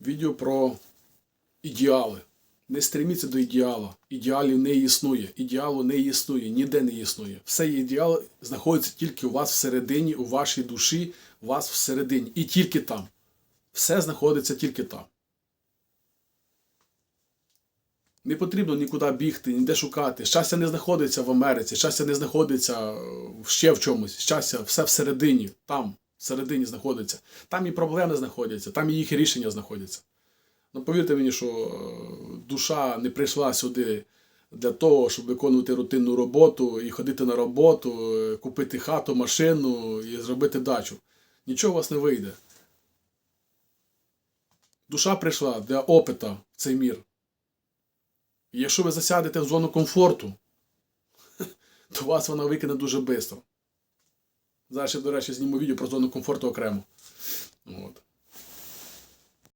відео про ідеали. Не стреміться до ідеала. Ідеалів не існує. Ідеалу не існує, ніде не існує. Все ідеал знаходиться тільки у вас всередині, у вашій душі, у вас всередині. І тільки там. Все знаходиться тільки там. Не потрібно нікуди бігти, ніде шукати. Щастя не знаходиться в Америці, щастя не знаходиться е, ще в чомусь. Щастя все всередині, там, всередині знаходиться. Там і проблеми знаходяться, там і їх рішення знаходяться. Ну, повірте мені, що е, душа не прийшла сюди для того, щоб виконувати рутинну роботу і ходити на роботу, е, купити хату, машину і зробити дачу. Нічого у вас не вийде. Душа прийшла для опита в цей мір. І якщо ви засядете в зону комфорту, то вас вона викине дуже швидко. Зараз, до речі, зніму відео про зону комфорту окремо. От.